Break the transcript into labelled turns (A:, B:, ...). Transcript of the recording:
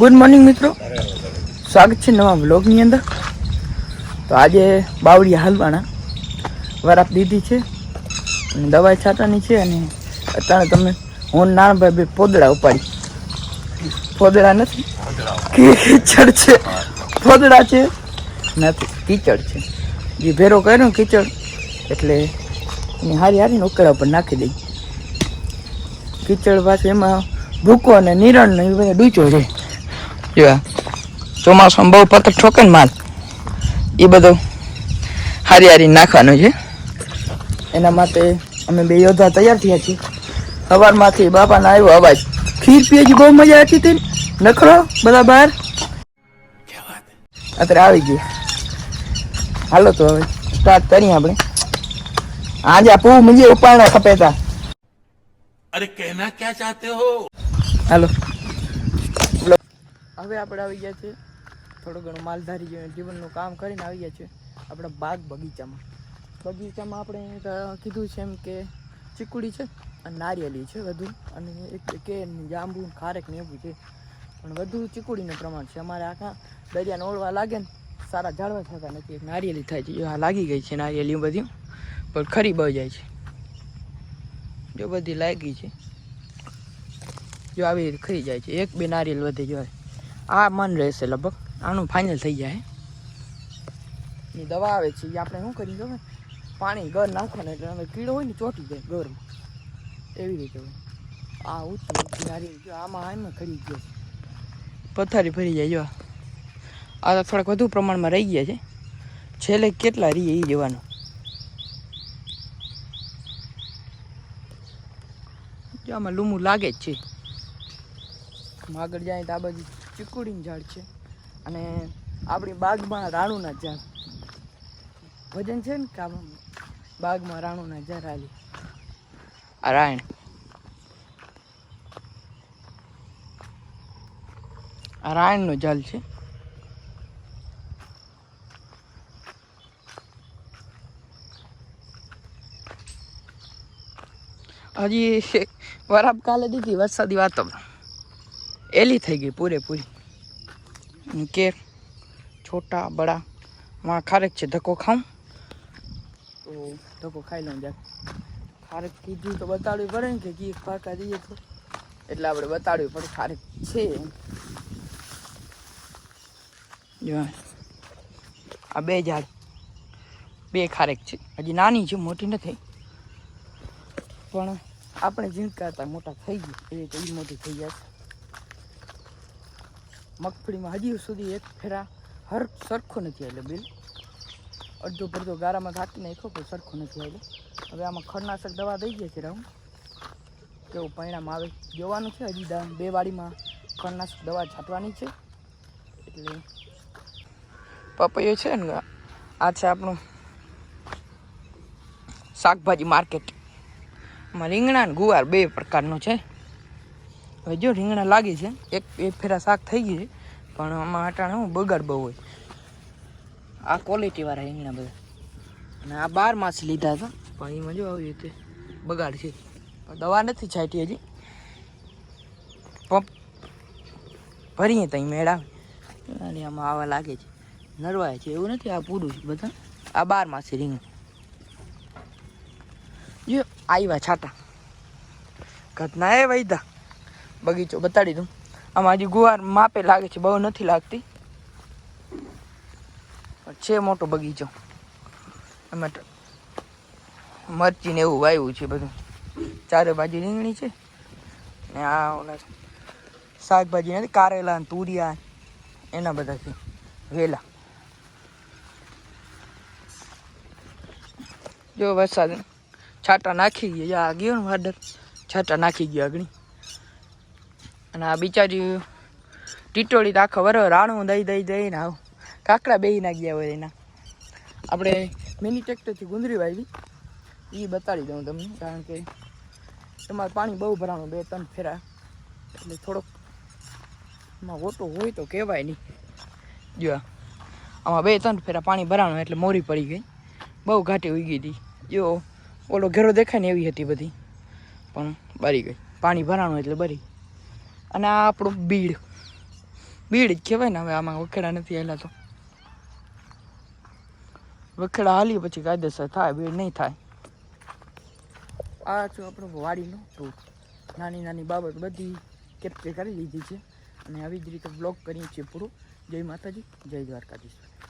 A: Good morning મિત્રો. સ્વાગત છે નવા વ્લોગની અંદર. તો આજે બાવળિયા હાલવાના. વરાપ દીધી છે. અને દવાઈ છાંટવાની છે અને અત્યારે તમે હું નાના ભાઈ બે પોદડા ઉપાડી. પોદડા નથી. કીચડ છે. પોદડા છે. નથી કીચડ છે. જે ભેરો કર્યો કીચડ એટલે એની હારી હારીને ઉકળા ઉપર નાખી દઈ. કીચડ પાછું એમાં ભૂકો અને નિરણ ને એ બધા ડૂચો છે જો ચોમાસામાં બહુ પતક ઠોકે ને માલ. એ બધો હારી હારી નાખવાનો છે. એના માટે અમે બે યોદ્ધા તૈયાર થયા છીએ. સવારમાંથી બાપાનો આવ્યો અવાજ. ખીર પીએજી બહુ મજા આવતી હતી નખરો બધા બહાર? અત્યારે આવી ગયો. હાલો તો હવે સ્ટાર્ટ કરીએ આપણે. આજે આપવું મુજે ઉપાડના ખપેતા
B: અરે કહેના ક્યાં ચાહતે હો?
A: હાલો. હવે આપણે આવી ગયા છે થોડું ઘણું માલધારી જીવનનું કામ કરીને આવી ગયા છે આપણા બાગ બગીચામાં. બગીચામાં આપણે કીધું છે એમ કે ચીકુડી છે અને નારિયેલી છે વધુ. અને એક કે જાંબુ ખારેક ને એવું છે. પણ વધુ ચીકુડીનું પ્રમાણ છે. અમારે આખા દરિયાને ઓળવા લાગે ને સારા ઝાડવા થતા નથી. નારિયેળી થાય છે. આ લાગી ગઈ છે નારિયેલી બધી. પણ ખરી બહુ જાય છે. જો બધી લાગી છે. જો આવી ખરી જાય છે. એક બે નારિયેલ વધે જો આ મન રહેશે લગભગ. આનું ફાઇનલ થઈ જાય. એ દવા આવે છે એ આપણે શું કરી ખબર? પાણી ગર ને એટલે કીડો હોય ને ચોટી જાય ગરમાં એવી રીતે હોય. આ ઉતરી જો આમાં એમ ખરી ગયો પથારી ફરી જાય, જો. આ તો થોડાક વધુ પ્રમાણમાં રહી ગયા છે. છેલ્લે કેટલા રહીએ એ જોવાનું. આમાં લૂમું લાગે જ છે. આગળ જાય તો આ બાજુ ચીકુડીનું ઝાડ છે. અને આપણી બાગમાં રાણુના ઝાડ. વજન છે ને કામ બાગમાં રાણુના ઝાડ હાલી. આ રાયણ. આ રાયણનો ઝાડ છે. હજી વરાપ કાલે દીધી વરસાદી વાતાવરણ. એલી થઈ ગઈ પૂરેપૂરી. કેર છોટા બડા માં ખારેક છે, ધક્કો ખાઉં. તો ધક્કો ખાઈ લઉં જરાક. ખારેક કીધું તો બતાડવી પડે ને કે કી ફાકા દઈએ તો. એટલે આપણે બતાડવી પડે ખારેક છે. જો આ. બે ઝાડ બે ખારેક છે. હજી નાની છે, મોટી નથી. પણ આપણે ઝીણકા હતા મોટા થઈ ગયા. એ રીતે મોટી થઈ જાય મગફળીમાં હજી સુધી એક ફેરા હર સરખો નથી એટલે બિલ. અડધો પડધો ગારામાં થાકી નાખ્યો પણ સરખો નથી આવેલો હવે આમાં ખરનાશક દવા દઈ ગયા છે રાઉન્ડ કેવું પરિણામ આવે? જોવાનું છે, હજી બે વાડીમાં ખરનાશક દવા છાંટવાની છે. એટલે પપૈયો છે ને, આ છે આપણું શાકભાજી માર્કેટ. આમાં રીંગણા ને ગુવાર બે પ્રકારનો છે. હવે જો રીંગણા લાગી છે, એક એક ફેરા શાક થઈ ગયું છે, પણ આમાં અટાણે હું બગાડ બહુ હોય. આ ક્વોલિટીવાળા રીંગણા બધા. અને આ બાર માસ લીધા હતા, પણ એમાં જો આવી રીતે બગાડ છે. દવા નથી છાંટી હજી. પંપ ભરીએ ત્યાં મેળા. અને આમાં આવા લાગે છે. નરવાય છે, એવું નથી, આ પૂરું છે બધા આ બાર માસી રીંગણ. જો, આવ્યા છાટા. ઘટના એ વૈધા. બગીચો બતાડી દઉં. આમાં હજી ગુવાર માપે લાગે છે, બહુ નથી લાગતી. છે મોટો બગીચો. એમાં મરચી ને એવું વાવ્યું છે બધું. ચારે બાજુ રીંગણી છે. ને આ ઓલા શાકભાજી નથી, કારેલા ને તુરિયા એના બધા છે. વેલા. જો વરસાદ છાટા નાખી ગયા, આ ગયો ને વાડર છાટા નાખી ગયા આગળ. અને આ બિચારી ટીટોળી તો આખા વરો રાણું દઈ દઈ દઈને આવ. કાકડા બેહી ના ગયા હોય એના. આપણે મિની ટ્રેક્ટરથી ગુંદરી વાવી એ બતાડી દઉં તમને, કારણ કે તમારે પાણી બહુ ભરાણું બે ત્રણ ફેરા. એટલે થોડોક એમાં ઓટો હોય તો કહેવાય નહીં. જો આમાં બે ત્રણ ફેરા પાણી ભરાણું એટલે મોરી પડી ગઈ. બહુ ઘાટી ઉગી હતી. જો, ઓલો ઘેરો દેખાય ને એવી હતી બધી. પણ બરી ગઈ. પાણી ભરાણું એટલે બરી. અને આ આપણું બીડ. બીડ જ કહેવાય ને હવે આમાં વખેડા નથી આવેલા તો. વખેડા હાલી પછી કાયદેસર થાય, બીડ નહીં થાય. આ છું આપણો વાડીનો ટૂર નાની નાની બાબત બધી કેપ્ચર કરી લીધી છે. અને આવી જ રીતે બ્લોગ કરીએ છીએ પૂરું. જય માતાજી, જય દ્વારકાધીશ.